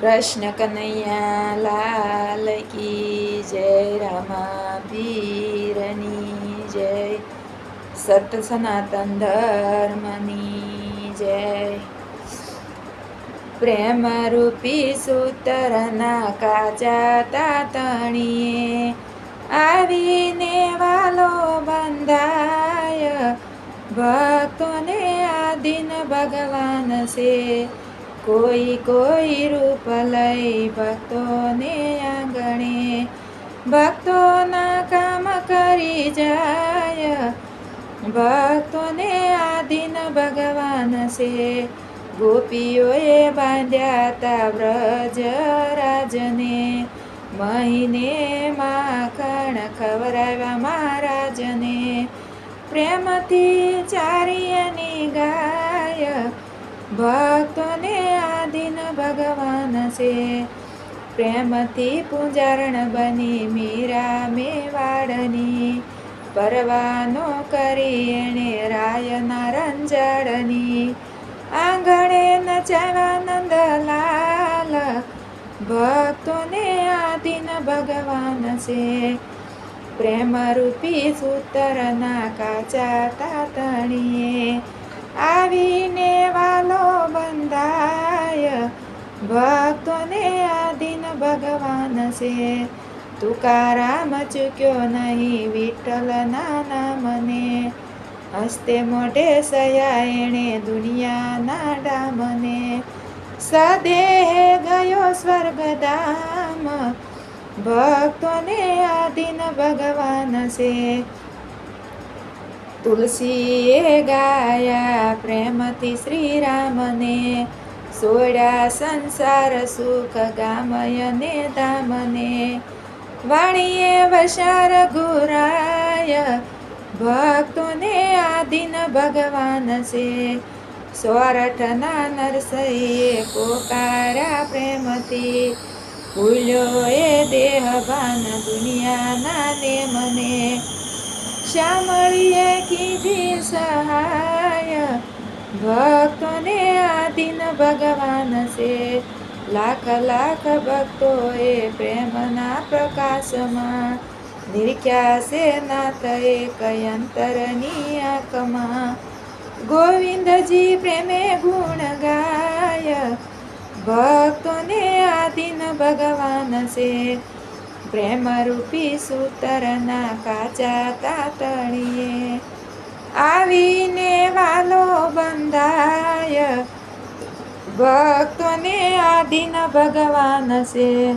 કૃષ્ણ કનૈયા લાલ કી જય રામા પીરની જય. સત સનાતન ધર્મની જય. પ્રેમરૂપી સૂતરના કાચા તાતણીએ આવીને વાલો બંધાય. ભક્તોને આદિન ભગવાન છે. કોઈ કોઈ રૂપ લઈ ભક્તોને આંગણે, ભક્તોના કામ કરી જાય. ભક્તોને આદિન ભગવાન છે. ગોપીઓએ બાંધ્યા તા વ્રજ રાજને. મહિને માખણ ખવરાવ્યા મહારાજને. પ્રેમથી ચારિયની ગાય. ભક્તોને ભગવાન છે પ્રેમથી પૂજારણ બની મીરા મેવાડની પરવાનો કરી એણે રાયના રંજાડની આંગણે નચાવ્યા લાલ. ભક્તોને આદિન ભગવાન છે પ્રેમરૂપી સૂતરના કાચા તાતણીએ. ભક્તોને આદિન ભગવાન છે. તુકારામ ચૂક્યો નહીં વિઠ્ઠલના નામને હસ્તે મોઢે સયા એણે દુનિયાના ડામને. સદેહ ગયો સ્વર્ગધામ. ભક્તોને આદિન ભગવાન છે. તુલસીએ ગાયા પ્રેમથી શ્રીરામને. સોડ્યા સંસાર સુખ ગામયને ધામને. વાણીએ વશાર ગુરાય ભક્તોને આદિન ભગવાન છે. સોરઠના નરસૈયે પોકારા પ્રેમથી. ભૂલ્યો એ દેહ ભાન દુનિયાના મને શામળીએ કીધી સહાય ભક્તોને આદિન ભગવાન છે. લાખ લાખ ભક્તોએ પ્રેમના પ્રકાશમાં નિરખ્યા છે નાથ કયંતરની આંખમાં. ગોવિંદજી પ્રેમે ગુણ ગાય. ભક્તોને આદિન ભગવાન છે. પ્રેમરૂપી સૂતરના કાચા તાતણીએ આવીને વાલો બંધાય. ભક્તોને આદિન ભગવાન છે.